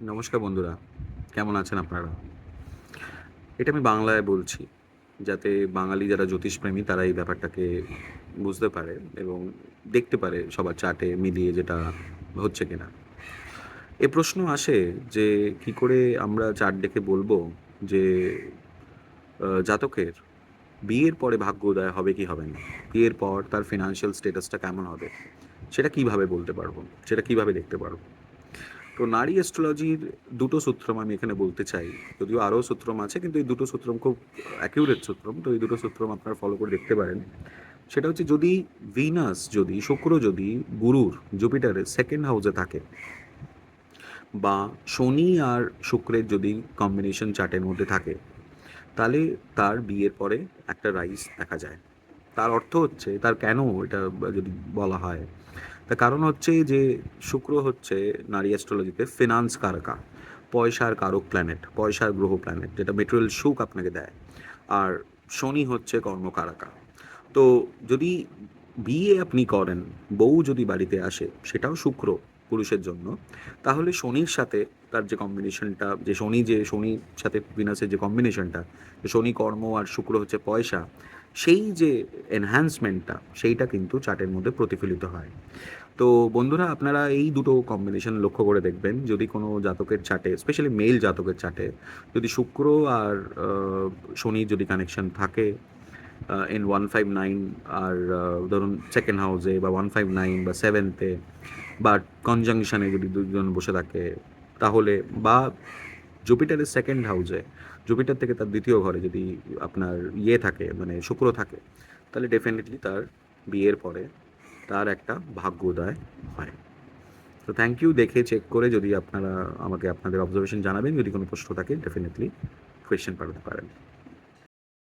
নমস্কার বন্ধুরা, কেমন আছেন আপনারা? এটা আমি বাংলায় বলছি, যাতে বাঙালি যারা জ্যোতিষপ্রেমী তারা এই ব্যাপারটাকে বুঝতে পারে এবং দেখতে পারে সবার চার্টে মিলিয়ে যেটা হচ্ছে কিনা। এ প্রশ্ন আসে যে কি করে আমরা চার্ট দেখে বলব যে জাতকের বিয়ের পরে ভাগ্যোদয় হবে কি হবে না? বিয়ের পর তার ফিনান্সিয়াল স্টেটাসটা কেমন হবে? সেটা কীভাবে বলতে পারব? সেটা কীভাবে দেখতে পারব? তো নারী অ্যাস্ট্রোলজির দুটো সূত্রম আমি এখানে বলতে চাই। যদিও আরও সূত্রম আছে, কিন্তু এই দুটো সূত্রম খুব অ্যাকিউরেট সূত্রম, তো এই দুটো সূত্রম আপনারা ফলো করে দেখতে পারেন। সেটা হচ্ছে যদি ভিনাস যদি, শুক্র যদি গুরুর জুপিটারের সেকেন্ড হাউসে থাকে, বা শনি আর শুক্রের যদি কম্বিনেশন চার্টের মধ্যে থাকে, তাহলে তার বিয়ের পরে একটা রাইস দেখা যায়। তার অর্থ হচ্ছে, তার কেন এটা যদি বলা হয়? তার কারণ হচ্ছে যে শুক্র হচ্ছে নারী অ্যাস্ট্রোলজিতে ফিনান্স কারকা, পয়সার কারক প্ল্যানেট পয়সার গ্রহ প্ল্যানেট যেটা মেটেরিয়াল সুখ আপনাকে দেয়। আর শনি হচ্ছে কর্মকারকা। তো যদি বিয়ে আপনি করেন, বউ যদি বাড়িতে আসে, সেটাও শুক্র পুরুষের জন্য, তাহলে শনির সাথে তার যে কম্বিনেশনটা যে শনি যে শনির সাথে বিনাসের যে কম্বিনেশনটা শনি কর্ম আর শুক্র হচ্ছে পয়সা সেই যে এনহ্যান্সমেন্টটা সেইটা কিন্তু চার্টের মধ্যে প্রতিফলিত হয়। তো বন্ধুরা, আপনারা এই দুটো কম্বিনেশন লক্ষ্য করে দেখবেন, যদি কোনো জাতকের চাটে স্পেশালি মেল জাতকের চার্টে, যদি শুক্র আর শনি যদি কানেকশন থাকে ইন ওয়ান ফাইভ নাইন আর ধরুন সেকেন্ড হাউসে বা ওয়ান ফাইভ নাইন বা সেভেন্থে বা কনজাংশনে যদি দুজন বসে থাকে, তাহলে বা জুপিটারের সেকেন্ড হাউসে জুপিটার থেকে তার দ্বিতীয় ঘরে যদি আপনার ইয়ে থাকে মানে শুক্র থাকে, তাহলে ডেফিনেটলি তার বিয়ের পরে তার একটা ভাগ্যোদয় হয়। তো থ্যাংক ইউ দেখে চেক করে যদি আপনারা আমাকে আপনাদের অবজারভেশন জানাবেন, যদি কোনো প্রশ্ন থাকে ডেফিনেটলি কোয়েশ্চেন পাঠাতে পারেন।